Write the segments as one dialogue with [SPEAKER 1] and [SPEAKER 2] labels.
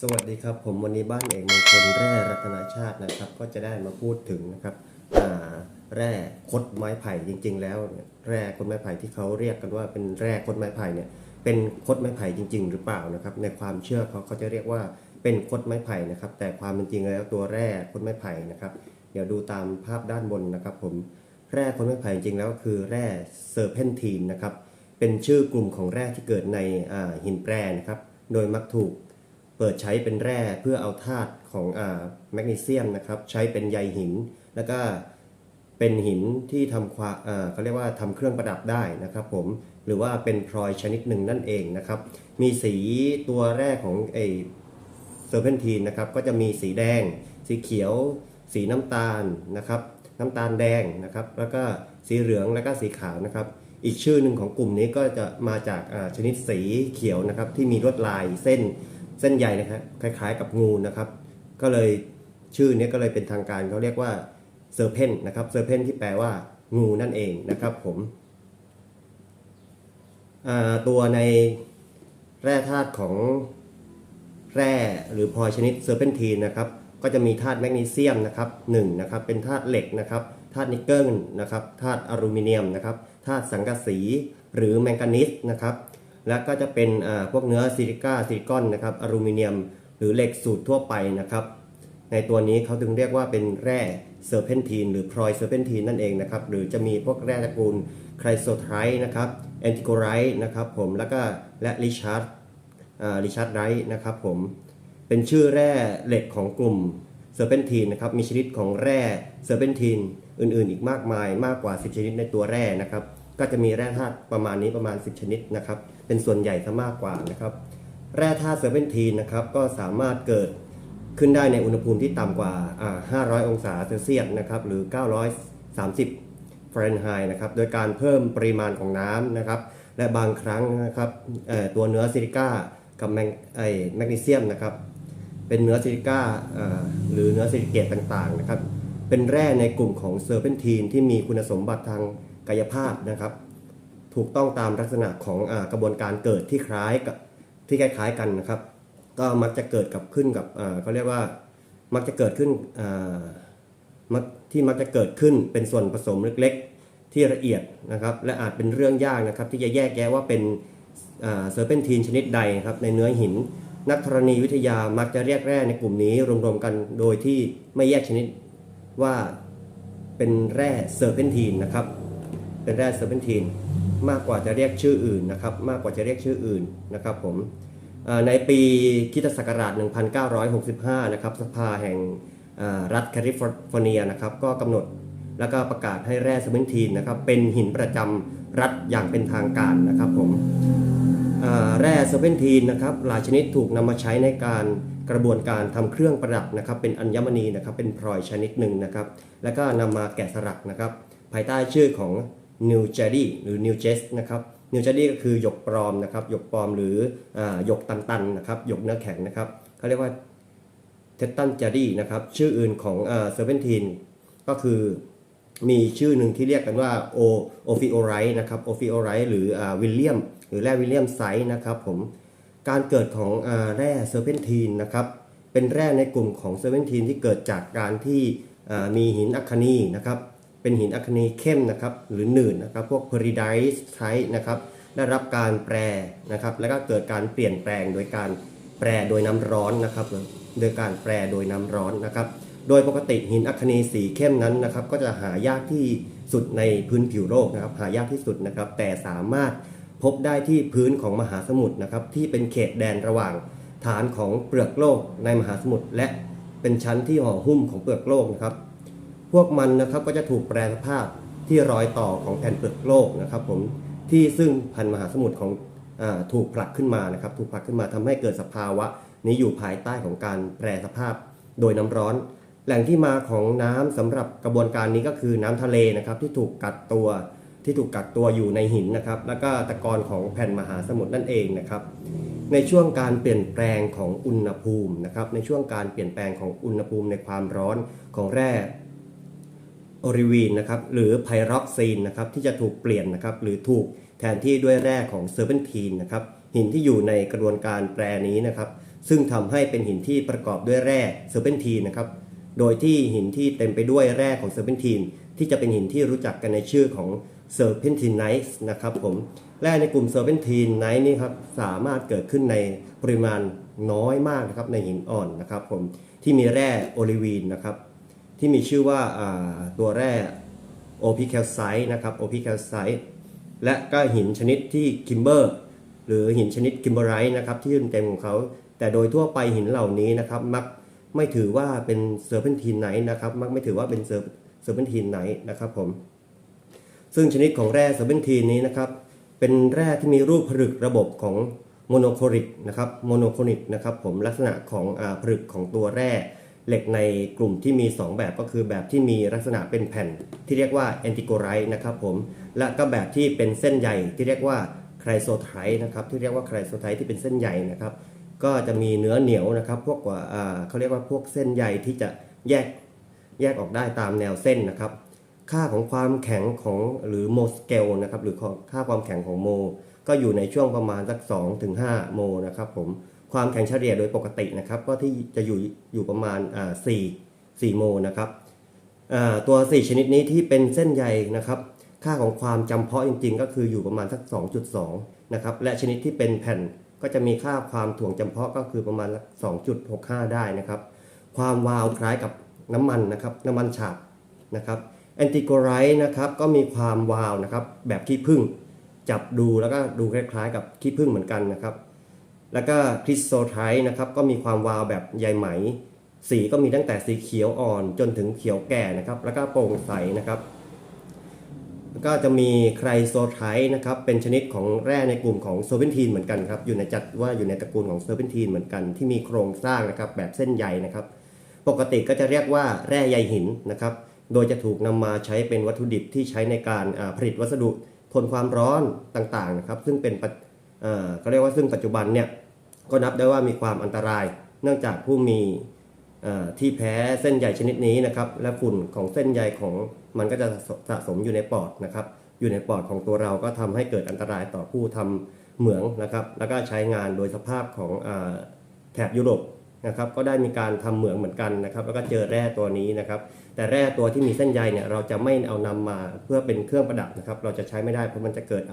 [SPEAKER 1] สวัสดีครับ ผมวันนี้บ้านเอกมงคลแร่รัตนาชาตินะครับ ก็จะได้มาพูดถึงนะครับแร่คดไม้ไผ่จริง ๆ แล้วแร่คดไม้ไผ่ที่เขาเรียกกันว่าเป็นแร่คดไม้ไผ่เนี่ยเป็นคดไม้ไผ่จริง ๆ หรือเปล่านะครับ ในความเชื่อเขาเขาจะเรียกว่าเป็นคดไม้ไผ่นะครับ แต่ความเป็นจริงแล้วตัวแร่คดไม้ไผ่นะครับ เดี๋ยวดูตามภาพด้านบนนะครับ ผมแร่คดไม้ไผ่จริงๆแล้วคือแร่เซอร์เพนทีนนะครับเป็นชื่อกลุ่มของแร่ที่เกิดในหินแปรนะครับ โดยมักถูก เปิดใช้เป็นแร่เพื่อเอาธาตุของอแมกนีเซียมนะครับ ใช้เป็นใยหิน แล้วก็เป็นหินที่ทำความเขาเรียกว่าทำเครื่องประดับได้นะครับผมหรือว่าเป็นพลอยชนิดหนึ่งนั่นเองนะครับ มีสีตัวแรกของไอเซอร์เพนทีนนะครับ ก็จะมีสีแดง สีเขียว สีน้ำตาลนะครับ น้ำตาลแดงนะครับ แล้วก็สีเหลืองแล้วก็สีขาวนะครับ อีกชื่อหนึ่งของกลุ่มนี้ก็จะมาจากชนิดสีเขียวนะครับ ที่มีลวดลายเส้น เส้นใยนะครับคล้ายๆกับงูนะครับ ก็เลยชื่อนี้ก็เลยเป็นทางการเขาเรียกว่าเซอร์เพนนะครับเซอร์เพนที่แปลว่างูนั่นเองนะครับผมตัวในแร่ธาตุของแร่หรือพลอยชนิดเซอร์เพนทีนนะครับก็จะมีธาตุแมกนีเซียมนะครับหนึ่งนะครับเป็นธาตุเหล็กนะครับธาตุนิกเกิลนะครับธาตุอลูมิเนียมนะครับธาตุสังกะสีหรือแมงกานีสนะครับ และก็จะเป็นพวกเนื้อซิลิก้าซิลิคอนนะครับอลูมิเนียม หรือเหล็กสูตรทั่วไปนะครับ ในตัวนี้เขาถึงเรียกว่าเป็นแร่เซอร์เพนทีนหรือพลอยเซอร์เพนทีนนั่นเองนะครับ หรือจะมีพวกแร่ตระกูลไครโซไทร์นะครับแอนติโกไรต์นะครับผมแล้วก็และริชาร์ดริชาร์ดไรต์นะครับผมเป็นชื่อแร่เหล็กของกลุ่มเซอร์เพนทีนนะครับมีชนิดของแร่เซอร์เพนทีนอื่นๆ อีกมากมายมากกว่า 10 ชนิดในตัวแร่นะครับ ก็จะมีแร่ธาตุประมาณนี้ประมาณ 10 ชนิดนะครับ เป็นส่วนใหญ่ซะมากกว่านะครับ แร่ธาตุเซอร์เพนทีนนะครับก็สามารถเกิดขึ้นได้ในอุณหภูมิที่ต่ำกว่า 500 องศาเซลเซียสนะครับหรือ 930 ฟาเรนไฮต์นะครับโดยการเพิ่มปริมาณของน้ำนะครับ และบางครั้งนะครับตัวเนื้อซิลิก้ากับแมงไอแมกนีเซียมนะครับเป็นเนื้อซิลิก้าหรือเนื้อซิลิเกตต่างๆนะครับเป็นแร่ในกลุ่มของเซอร์เพนทีนที่มีคุณสมบัติทางกายภาพนะครับ ถูกต้องตามลักษณะของอกระบวนการเกิดที่คล้ายกับที่คล้ายๆกันนะครับ ก็มักจะเกิดกับขึ้นกับเขาเรียกว่ามักจะเกิดขึ้นที่มักจะเกิดขึ้นเป็นส่วนผสมเล็กๆ ที่ละเอียดนะครับ และอาจเป็นเรื่องยากนะครับ ที่จะแยกแยะว่าเป็นเซอร์เพนทีนชนิดใดครับในเนื้อหิน นักธรณีวิทยามักจะเรียกแร่ในกลุ่มนี้รวมๆกันโดยที่ไม่แยกชนิดว่าเป็นแร่เซอร์เพนทีนนะครับ เป็นแร่เซอร์เพนทีน มากกว่าจะเรียกชื่ออื่นนะครับมากกว่าจะเรียกชื่ออื่นนะครับผมในปีคิตศักราช 1965 นะครับสภาแห่งรัฐแคลิฟอร์เนียนะครับก็กำหนดแล้วก็ประกาศให้แร่เซอร์เพนทีนนะครับเป็นหินประจำรัฐอย่างเป็นทางการนะครับผมแร่เซอร์เพนทีนนะครับหลายชนิดถูกนำมาใช้ในการกระบวนการทำเครื่องประดับนะครับเป็นอัญมณีนะครับเป็นพลอยชนิดหนึ่งนะครับแล้วก็นำมาแกะสลักนะครับภายใต้ชื่อของ New j e d y หรือ New j e s นะครับ New j e d y ก็คือหยกปลอมนะครับหยกปลอมหรือหยกตันๆนะครับหยกเนื้อแข็งนะครับเขาเรียกว่าเทตันเจ e ดี้นะครับชื่ออื่นของเซอร์เพนทีนก็คือมีชื่อหนึ่งที่เรียกกันว่าโอโอฟิโอไรนะครับโอฟิโอไรหรือวิลเลียมหรือแร่วิลเลียมไซต์นะครับผมการเกิดของอแร่เซอร์เพนทีนนะครับเป็นแร่ในกลุ่มของเซอร์เพนทีนที่เกิดจากการที่มีหินอัคนีนะครับ เป็นหินอัคนีเข้มนะครับหรือหนืดนะครับพวกเพอริไดส์ไทนะครับได้รับการแปรนะครับแล้วก็เกิดการเปลี่ยนแปลงโดยการแปรโดยน้ำร้อนนะครับโดยการแปรโดยน้ำร้อนนะครับโดยปกติหินอัคนีสีเข้มนั้นนะครับก็จะหายากที่สุดในพื้นผิวโลกนะครับหายากที่สุดนะครับแต่สามารถพบได้ที่พื้นของมหาสมุทรนะครับที่เป็นเขตแดนระหว่างฐานของเปลือกโลกในมหาสมุทรและเป็นชั้นที่ห่อหุ้มของเปลือกโลกนะครับ วกมันนะครับก็จะถูกแปรสภาพที่รอยต่อของแผ่นเปลือกโลกนะครับผมที่ซึ่งพันมหาสมุทรของอถูกผลักขึ้นมานะครับ ถูกผลักขึ้นมาทำให้เกิดสภาวะ นี้อยู่ภายใต้ของการแปรสภาพโดยน้ำร้อน แหล่งที่มาของน้ำสำหรับกระบวนการนี้ก็คือน้ำทะเลนะครับที่ถูกกัดตัวที่ถูกกักตัวอยู่ในหินนะครับ แล้วก็ตะกอนของแผ่นมหาสมุทรนั่นเองนะครับ ในช่วงการเปลี่ยนแปลงของอุณหภูมินะครับ ในช่วงการเปลี่ยนแปลงของอุณหภูมิในความร้อนของแร่ โอริวีนนะครับหรือไพร็อกซีนนะครับที่จะถูกเปลี่ยนนะครับหรือถูกแทนที่ด้วยแร่ของเซอร์เ n นทีนนะครับหินที่อยู่ในกระบวนการแปรนี้นะครับซึ่งทำให้เป็นหินที่ประกอบด้วยแร่เซอร์เ n นทีนนะครับโดยที่หินที่เต็มไปด้วยแร่ของเซอร์เ n นทีนที่จะเป็นหินที่รู้จักกันในชื่อของเซอร์เพนทีนไนท์นะครับผมแร่ในกลุ่มเซอร์เพนทีนไนท์นี่ครับสามารถเกิดขึ้นในปริมาณน้อยมากนะครับในหินอ่อนนะครับผมที่มีแร่โอลิวีนนะครับ ที่มีชื่อว่าตัวแร่โอพิแคลไซต์นะครับโอพิแคลไซต์และก็หินชนิดที่คิมเบอร์หรือหินชนิดคิมเบอร์ไรต์นะครับที่เต็มของเขา แต่โดยทั่วไปหินเหล่านี้นะครับมักไม่ถือว่าเป็นเซอร์เพนทีนไนท์นะครับมักไม่ถือว่าเป็นเซอร์เซอร์เพนทีนไนท์นะครับผมซึ่งชนิดของแร่เซอร์เ n นทีนนี้นะครับเป็นแร่ที่มีรูปผลึกระบบของโมโนโคริกนะครับโมโนโคริกนะครับผมลักษณะของอผลึกของตัวแร่ เหล็กในกลุ่มที่มี 2 แบบก็คือแบบที่มีลักษณะเป็นแผ่นที่เรียกว่าแอนติโกไรต์นะครับผมและก็แบบที่เป็นเส้นใยที่เรียกว่าไครโซไทต์นะครับที่เรียกว่าไครโซไทต์ที่เป็นเส้นใยนะครับก็จะมีเนื้อเหนียวนะครับพวกว่าเขาเรียกว่าพวกเส้นใยที่จะแยกแยกออกได้ตามแนวเส้นนะครับ ค่าของความแข็งของหรือโมสเกลนะครับหรือค่าความแข็งของโม ก็อยู่ในช่วงประมาณสัก2ถึง5โมนะครับผม ความแข็งเฉลี่ยโดยปกตินะครับ ก็ที่จะอยู่อยู่ประมาณอ่า4 4โมนะครับตัว 4 ชนิดนี้ที่เป็นเส้นใยนะครับ ค่าของความจำเพาะจริง ๆ ก็คืออยู่ประมาณสัก 2.2 นะครับ และชนิดที่เป็นแผ่นก็จะมีค่าความถ่วงจำเพาะก็คือประมาณสัก2.65 ได้นะครับ ความวาวคล้ายกับน้ำมันนะครับ น้ำมันฉาบนะครับแอนติโกไรต์นะครับก็มีความวาวนะครับ แบบขี้ผึ้งจับดูแล้วก็ดูคล้ายๆ กับขี้ผึ้งเหมือนกันนะครับ แล้วก็คริสโซไทต์นะครับก็มีความวาวแบบใยไหม สีก็มีตั้งแต่สีเขียวอ่อนจนถึงเขียวแก่นะครับแล้วก็โปร่งใสนะครับแล้วก็จะมีไครโซไทต์นะครับเป็นชนิดของแร่ในกลุ่มของเซอร์เ n นทีนเหมือนกันครับอยู่ในจัดว่าอยู่ในตระกูลของเซอร์เ n นทีนเหมือนกันที่มีโครงสร้างนะครับแบบเส้นใยนะครับ ปกติก็จะเรียกว่าแร่ใยหินนะครับโดยจะถูกนำมาใช้เป็นวัตถุดิบที่ใช้ในการผลิตวัสดุทนความร้อนต่างๆนะครับซึ่งเป็น เขาก็เรียกว่าซึ่งปัจจุบันเนี่ยก็นับได้ว่ามีความอันตราย เนื่องจากผู้มีที่แพ้เส้นใยชนิดนี้นะครับและฝุ่นของเส้นใยของมันก็จะสะสมอยู่ในปอดนะครับอยู่ในปอดของตัวเราก็ทำให้เกิดอันตรายต่อผู้ทำเหมืองนะครับแล้วก็ใช้งานโดยสภาพของอแถบยุโรป นะครับก็ได้มีการทำเหมืองเหมือนกันนะครับแล้วก็เจอแร่ตัวนี้นะครับ แต่แร่ตัวที่มีเส้นใยเนี่ยเราจะไม่เอานำมาเพื่อเป็นเครื่องประดับนะครับเราจะใช้ไม่ได้เพราะมันจะเกิด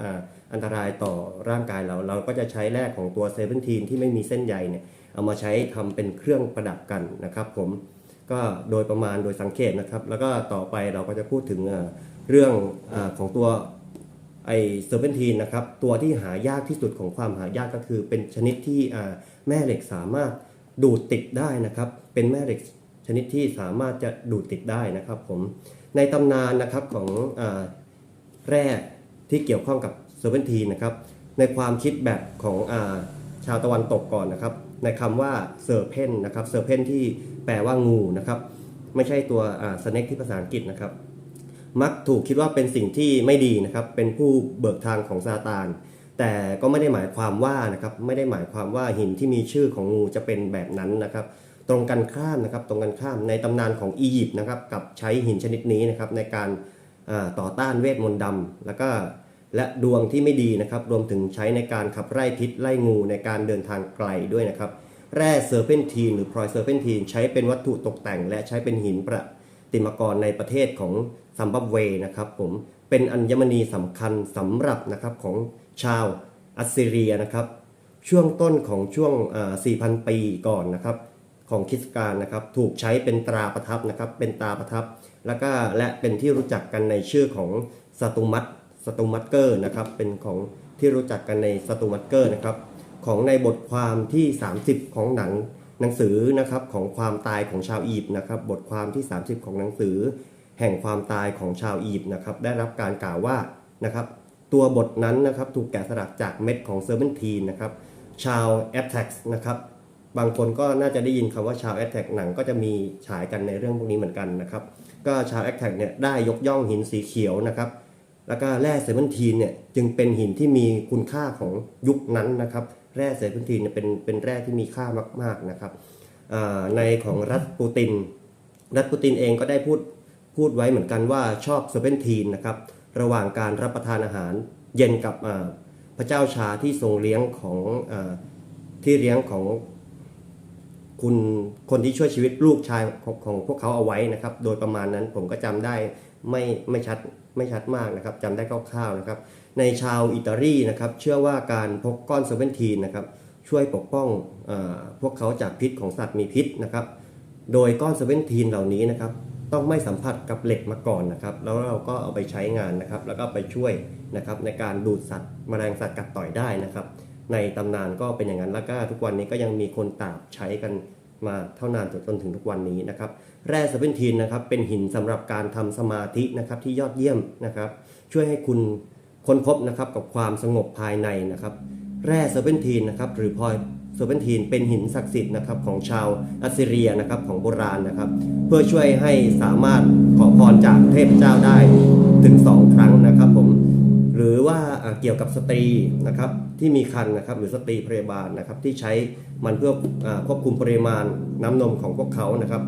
[SPEAKER 1] อันตรายต่อร่างกายเรา เราก็จะใช้แร่ของตัวเซเว่นทีนที่ไม่มีเส้นใยเนี่ยเอามาใช้ทำเป็นเครื่องประดับกันนะครับ ผมก็โดยประมาณโดยสังเกตนะครับ แล้วก็ต่อไปเราก็จะพูดถึงเรื่องอของตัวไอเซอร์เพนทีนนะครับตัวที่หายากที่สุดของความหายากก็คือเป็นชนิดที่แม่เหล็กสามารถ ดูดติดได้นะครับ เป็นแม่เหล็กชนิดที่สามารถจะดูดติดได้นะครับผมในตำนานนะครับของอแร่ที่เกี่ยวข้องกับเซอร์เพนทีนนะครับในความคิดแบบของอาชาวตะวันตกก่อนนะครับ ในคำว่าเซอร์เพนนะครับเซอร์เพนที่แปลว่างูนะครับ ไม่ใช่ตัวสเน็กที่ภาษาอังกฤษนะครับ มักถูกคิดว่าเป็นสิ่งที่ไม่ดีนะครับ เป็นผู้เบิกทางของซาตาน แต่ก็ไม่ได้หมายความว่านะครับไม่ได้หมายความว่าหินที่มีชื่อของงูจะเป็นแบบนั้นนะครับตรงกันข้ามนะครับตรงกันข้ามในตำนานของอียิปต์นะครับกับใช้หินชนิดนี้นะครับในการต่อต้านเวทมนต์ดำแล้วก็และดวงที่ไม่ดีนะครับรวมถึงใช้ในการขับไล่พิษไล่งูในการเดินทางไกลด้วยนะครับแร่เซอร์เพนทีนหรือพลอยเซอร์เพนทีนใช้เป็นวัตถุตกแต่ง และใช้เป็นหินประติมากรในประเทศของซัมบับเวนะครับผมเป็นอัญมณีสำคัญสำหรับนะครับของ ชาวอัสซีเรียนะครับ ช่วงต้นของช่วง 4,000 ปีก่อนนะครับ ของคริสต์กาลนะครับ ถูกใช้เป็นตราประทับนะครับ เป็นตราประทับ แล้วก็และเป็นที่รู้จักกันในชื่อของสตูมัตสตูมัตเกอร์นะครับ เป็นของที่รู้จักกันในสตูมัตเกอร์นะครับ ของในบทความที่ 30 ของหนังหนังสือนะครับของความตายของชาวอียิปต์นะครับ บทความที่ 30 ของหนังสือ แห่งความตายของชาวอียิปต์นะครับ ได้รับการกล่าวว่านะครับ ตัวบทนั้นนะครับถูกแกะสลักจากเม็ดของเซอร์เ n นทีนนะครับชาวแอตแท็กนะครับบางคนก็น่าจะได้ยินคำว่าชาวแอตแทกหนังก็จะมีฉายกันในเรื่องพวกนี้เหมือนกันนะครับก็ชาวแอตแทกเนี่ยได้ยกย่องหินสีเขียวนะครับแล้วก็แร่เซอร์เว่นทีนเนี่ยจึงเป็นหินที่มีคุณค่าของยุคนั้นนะครับแร่เซอร์เว่นทีนเนี่ยเป็นเป็นแร่ที่มีค่ามากๆนะครับในของรัฐปูติน รัฐปูตินเองก็ได้พูดพูดไว้เหมือนกันว่าชอบเซอร์เว่นทีนนะครับ ระหว่างการรับประทานอาหารเย็นกับอ่าเผระเจ้าชาที่ทรงเลี้ยงของอที่เลี้ยงของคุณคนที่ช่วยชีวิตลูกชายของของพวกเขาเอาไว้นะครับ โดยประมาณนั้นผมก็จำได้ไม่ไม่ชัดไม่ชัดมากนะครับจำได้คร่าวๆนะครับ ในชาวอิตาลีนะครับ เชื่อว่าการพกก้อนเซเว่นทีนนะครับ ช่วยปกป้องอพวกเขาจากพิษของสัตว์มีพิษนะครับ โดยก้อนเซเว่นทีนเหล่านี้นะครับ ต้องไม่สัมผัสกับเหล็กมาก่อนนะครับ แล้วเราก็เอาไปใช้งานนะครับ แล้วก็ไปช่วยนะครับในการดูดสัตว์แมลงสัตว์กัดต่อยได้นะครับ ในตำนานก็เป็นอย่างนั้นแล้วก็ทุกวันนี้ก็ยังมีคนตาบใช้กันมาเท่านานจนถึงทุกวันนี้นะครับ แร่เซเว่นทีนนะครับเป็นหินสำหรับการทำสมาธินะครับที่ยอดเยี่ยมนะครับ ช่วยให้คุณค้นพบนะครับกับความสงบภายในนะครับ แร่เซเวนทีนนะครับหรือพลอยเซเวนทีนเป็นหินศักดิ์สิทธิ์นะครับของชาวอัสซีเรียนะครับของโบราณนะครับ เพื่อช่วยให้สามารถขอพรจากเทพเจ้าได้ถึง 2 ครั้งนะครับผมหรือว่าเกี่ยวกับสตรีนะครับที่มีครรภ์นะครับหรือสตรีพยาบาลนะครับที่ใช้มันเพื่อควบคุมปริมาณน้ำนมของพวกเขานะครับ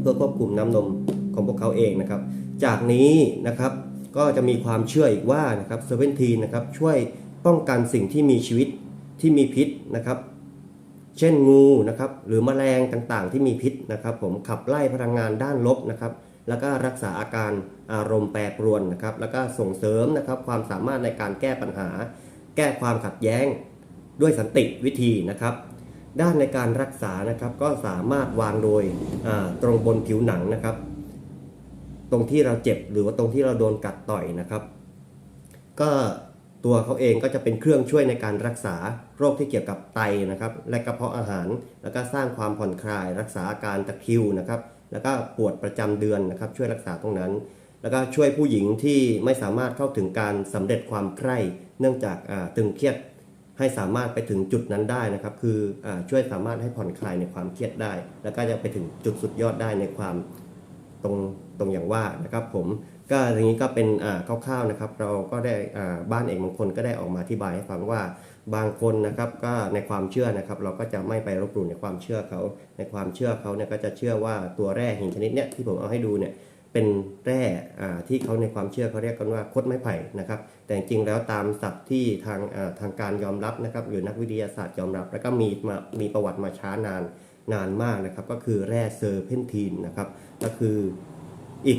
[SPEAKER 1] เพื่อควบคุมน้ำนมของพวกเขาเองนะครับ จากนี้นะครับก็จะมีความเชื่ออีกว่านะครับเซเว่นทีนะครับช่วย ป้องกันสิ่งที่มีชีวิตที่มีพิษนะครับ เช่นงูนะครับ หรือแมลงต่างๆ ที่มีพิษนะครับ ผมขับไล่พลังงานด้านลบนะครับ แล้วก็รักษาอาการอารมณ์แปรปรวนนะครับ แล้วก็ส่งเสริมนะครับความสามารถในการแก้ปัญหา แก้ความขัดแย้งด้วยสันติวิธีนะครับ ด้านในการรักษานะครับก็สามารถวางโดยตรงบนผิวหนังนะครับ ตรงที่เราเจ็บหรือว่าตรงที่เราโดนกัดต่อยนะครับ ก็ ตัวเขาเองก็จะเป็นเครื่องช่วยในการรักษาโรคที่เกี่ยวกับไตนะครับ และกระเพาะอาหาร แล้วก็สร้างความผ่อนคลาย รักษาอาการตะคริวนะครับ แล้วก็ปวดประจำเดือนนะครับ ช่วยรักษาตรงนั้น แล้วก็ช่วยผู้หญิงที่ไม่สามารถเข้าถึงการสำเร็จความใคร่เนื่องจากอ่าตึงเครียดให้สามารถไปถึงจุดนั้นได้นะครับ คืออาช่วยสามารถให้ผ่อนคลายในความเครียดได้ แล้วก็จะไปถึงจุดสุดยอดได้ในความตรงตรงอย่างว่านะครับผม ก็อย่างนี้ก็เป็นคร่าวๆนะครับ เราก็ได้บ้านเอกมงคลก็ได้ออกมาอธิบายให้ฟังว่าบางคนนะครับก็ในความเชื่อนะครับ เราก็จะไม่ไปรบหลู่ในความเชื่อเขา ในความเชื่อเขาเนี่ยก็จะเชื่อว่าตัวแร่หินชนิดเนี้ยที่ผมเอาให้ดูเนี่ยเป็นแร่ที่เขาในความเชื่อเขาเรียกกันว่าคดไม้ไผ่นะครับ แต่จริงแล้วตามศัพท์ที่ทางทางการยอมรับนะครับหรือนักวิทยาศาสตร์ยอมรับ แล้วก็มีมามีประวัติมาช้านานนานมากนะครับ ก็คือแร่เซอร์เพนทีนนะครับ ก็คืออีก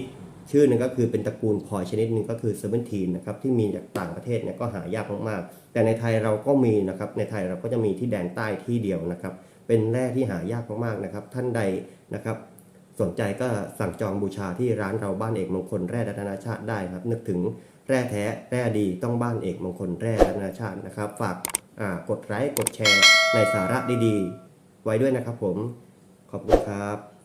[SPEAKER 1] ชื่อหนึ่งก็คือเป็นตระกูลพลอยชนิดหนึ่งก็คือเซอร์เพนทีนนะครับที่มีจากต่างประเทศเนี่ยก็หายากมากๆ แต่ในไทยเราก็มีนะครับในไทยเราก็จะมีที่แดนใต้ที่เดียวนะครับ เป็นแร่ที่หายากมากๆนะครับ ท่านใดนะครับสนใจก็สั่งจองบูชาที่ร้านเราบ้านเอกมงคลแร่รัตนาชาติได้ครับ นึกถึงแร่แท้แร่ดีต้องบ้านเอกมงคลแร่รัตนาชาตินะครับ ฝากกดไลค์กดแชร์ในสาระดีๆ ไว้ด้วยนะครับผมขอบคุณครับ